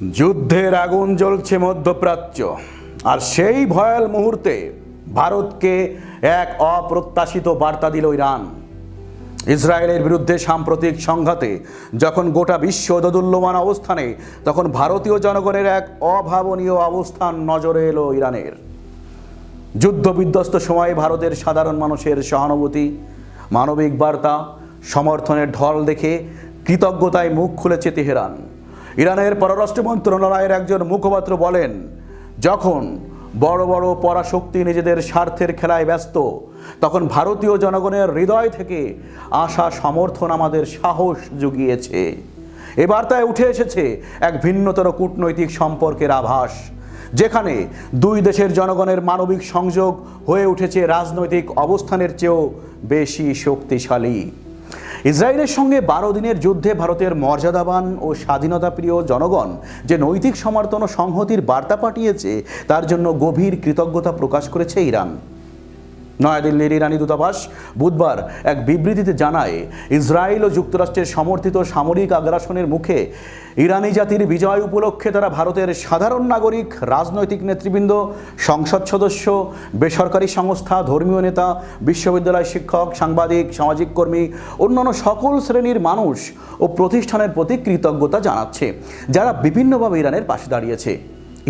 যুদ্ধের আগুন জ্বলছে মধ্যপ্রাচ্য, আর সেই ভয়াল মুহূর্তে ভারতকে এক অপ্রত্যাশিত বার্তা দিল ইরান। ইসরায়েলের বিরুদ্ধে সাম্প্রতিক সংঘাতে যখন গোটা বিশ্ব দোদুল্যমান অবস্থানে, তখন ভারতীয় জনগণের এক অভাবনীয় অবস্থান নজরে এলো ইরানের। যুদ্ধ বিধ্বস্ত সময়ে ভারতের সাধারণ মানুষের সহানুভূতি, মানবিক বার্তা, সমর্থনের ঢল দেখে কৃতজ্ঞতায় মুখ খুলেছে তেহরান। ইরানের পররাষ্ট্র মন্ত্রণালয়ের একজন মুখপাত্র বলেন, যখন বড় বড় পরাশক্তি নিজেদের স্বার্থের খেলায় ব্যস্ত, তখন ভারতীয় জনগণের হৃদয় থেকে আশা সমর্থন আমাদের সাহস জুগিয়েছে। এ বার্তায় উঠে এসেছে এক ভিন্নতর কূটনৈতিক সম্পর্কের আভাস, যেখানে দুই দেশের জনগণের মানবিক সংযোগ হয়ে উঠেছে রাজনৈতিক অবস্থানের চেয়েও বেশি শক্তিশালী। ইসরায়েলের সঙ্গে বারো দিনের যুদ্ধে ভারতের মর্যাদাবান ও স্বাধীনতা প্রিয় জনগণ যে নৈতিক সমর্থন ও সংহতির বার্তা পাঠিয়েছে, তার জন্য গভীর কৃতজ্ঞতা প্রকাশ করেছে ইরান। নয়াদিল্লির ইরানি দূতাবাস বুধবার এক বিবৃতিতে জানায়, ইসরায়েল ও যুক্তরাষ্ট্রের সমর্থিত সামরিক আগ্রাসনের মুখে ইরানি জাতির বিজয় উপলক্ষে তারা ভারতের সাধারণ নাগরিক, রাজনৈতিক নেতৃবৃন্দ, সংসদ সদস্য, বেসরকারি সংস্থা, ধর্মীয় নেতা, বিশ্ববিদ্যালয় শিক্ষক, সাংবাদিক, সামাজিক কর্মী, অন্যান্য সকল শ্রেণির মানুষ ও প্রতিষ্ঠানের প্রতি কৃতজ্ঞতা জানাচ্ছে, যারা বিভিন্নভাবে ইরানের পাশে দাঁড়িয়েছে।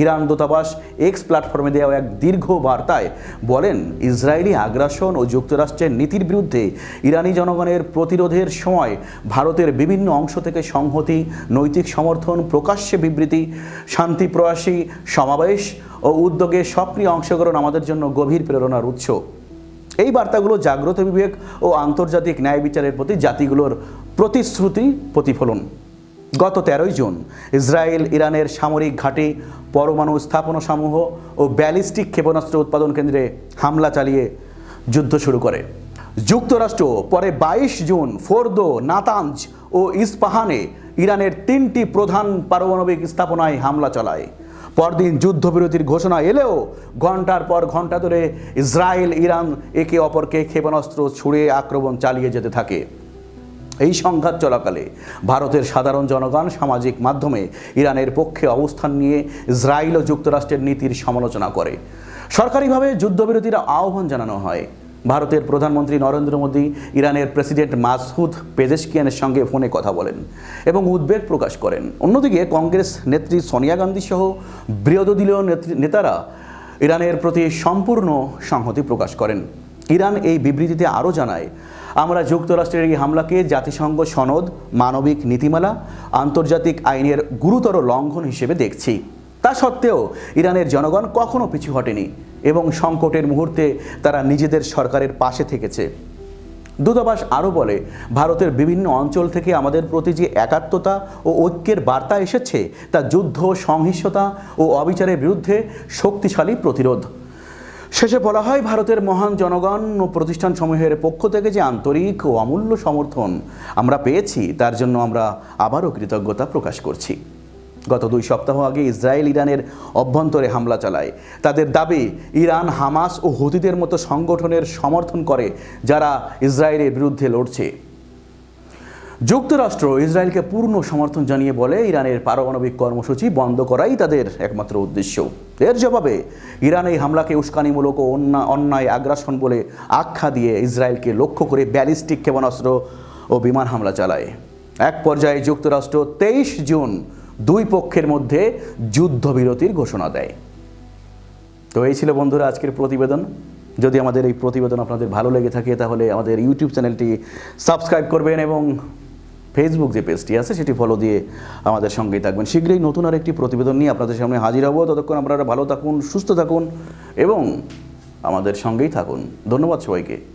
ইরান দূতাবাস এক্স প্ল্যাটফর্মে দেওয়া এক দীর্ঘ বার্তায় বলেন, ইসরায়েলি আগ্রাসন ও যুক্তরাষ্ট্রের নীতির বিরুদ্ধে ইরানি জনগণের প্রতিরোধের সময় ভারতের বিভিন্ন অংশ থেকে সংহতি, নৈতিক সমর্থন, প্রকাশ্যে বিবৃতি, শান্তি প্রয়াসী, সমাবেশ ও উদ্যোগে সক্রিয় অংশগ্রহণ আমাদের জন্য গভীর প্রেরণার উৎস। এই বার্তাগুলো জাগ্রত বিবেক ও আন্তর্জাতিক ন্যায় বিচারের প্রতি জাতিগুলোর প্রতিশ্রুতি প্রতিফলন। গত তেরোই জুন ইসরায়েল, ইরানের সামরিক ঘাঁটি, পরমাণু স্থাপনাসমূহ ও ব্যালিস্টিক ক্ষেপণাস্ত্র উৎপাদন কেন্দ্রে হামলা চালিয়ে যুদ্ধ শুরু করে। যুক্তরাষ্ট্র পরে বাইশ জুন ফোর্দো, নাতাঞ্জ ও ইস্পাহানে ইরানের তিনটি প্রধান পারমাণবিক স্থাপনায় হামলা চালায়। পরদিন যুদ্ধবিরতির ঘোষণা এলেও ঘণ্টার পর ঘণ্টা ধরে ইসরায়েল, ইরান একে অপরকে ক্ষেপণাস্ত্র ছুড়ে আক্রমণ চালিয়ে যেতে থাকে। এই সংঘাত চলাকালে ভারতের সাধারণ জনগণ সামাজিক মাধ্যমে ইরানের পক্ষে অবস্থান নিয়ে ইসরায়েল ও যুক্তরাষ্ট্রের নীতির সমালোচনা করে। সরকারিভাবে যুদ্ধবিরতির আহ্বান জানানো হয়। ভারতের প্রধানমন্ত্রী নরেন্দ্র মোদী ইরানের প্রেসিডেন্ট মাসুদ পেজেশকিয়ানের সঙ্গে ফোনে কথা বলেন এবং উদ্বেগ প্রকাশ করেন। অন্যদিকে কংগ্রেস নেত্রী সোনিয়া গান্ধী সহ নেত্রী- নেতারা ইরানের প্রতি সম্পূর্ণ সংহতি প্রকাশ করেন। ইরান এই বিবৃতিতে আরও জানায়, আমরা যুক্তরাষ্ট্রের এই হামলাকে জাতিসংঘ সনদ, মানবিক নীতিমালা, আন্তর্জাতিক আইনের গুরুতর লঙ্ঘন হিসেবে দেখছি। তা সত্ত্বেও ইরানের জনগণ কখনো পিছু হটেনি এবং সংকটের মুহূর্তে তারা নিজেদের সরকারের পাশে থেকেছে। দূতাবাস আরও বলে, ভারতের বিভিন্ন অঞ্চল থেকে আমাদের প্রতি যে একাত্মতা ও ঐক্যের বার্তা এসেছে, তা যুদ্ধ, সহিংসতা ও অবিচারের বিরুদ্ধে শক্তিশালী প্রতিরোধ। শেষে বলা হয়, ভারতের মহান জনগণ ও প্রতিষ্ঠান সমূহের পক্ষ থেকে যে আন্তরিক ও অমূল্য সমর্থন আমরা পেয়েছি, তার জন্য আমরা আবারও কৃতজ্ঞতা প্রকাশ করছি। গত দুই সপ্তাহ আগে ইসরায়েল, ইরানের অভ্যন্তরে হামলা চালায়। তাদের দাবি, ইরান, হামাস ও হুতিদের মতো সংগঠনের সমর্থন করে যারা ইসরায়েলের বিরুদ্ধে লড়ছে। যুক্তরাষ্ট্র ইসরায়েলকে পূর্ণ সমর্থন জানিয়ে বলে ইরানের পারমাণবিক কর্মসূচি বন্ধ করাই তাদের একমাত্র উদ্দেশ্য। এর জবাবে, ইরান এই হামলাকে উস্কানিমূলক ও অন্যা- অন্যায় আগ্রাসন বলে আখ্যা দিয়ে ইসরায়েলকে লক্ষ্য করে ব্যালিস্টিক ক্ষেপণাস্ত্র ও বিমান হামলা চালায়। এক পর্যায়ে যুক্তরাষ্ট্র তেইশ জুন দুই পক্ষের মধ্যে যুদ্ধবিরতির ঘোষণা দেয়। তো এই ছিল বন্ধুরা আজকের প্রতিবেদন। যদি আমাদের এই প্রতিবেদন আপনাদের ভালো লেগে থাকে তাহলে আমাদের ইউটিউব চ্যানেলটি সাবস্ক্রাইব করবেন এবং ফেসবুক যে পেজটি আছে, সেটি ফলো দিয়ে আমাদের সঙ্গেই থাকবেন। শীঘ্রই নতুন আর একটি প্রতিবেদন নিয়ে আপনাদের সামনে হাজির হব। ততক্ষণ আপনারা ভালো থাকুন, সুস্থ থাকুন এবং আমাদের সঙ্গেই থাকুন। ধন্যবাদ সবাইকে।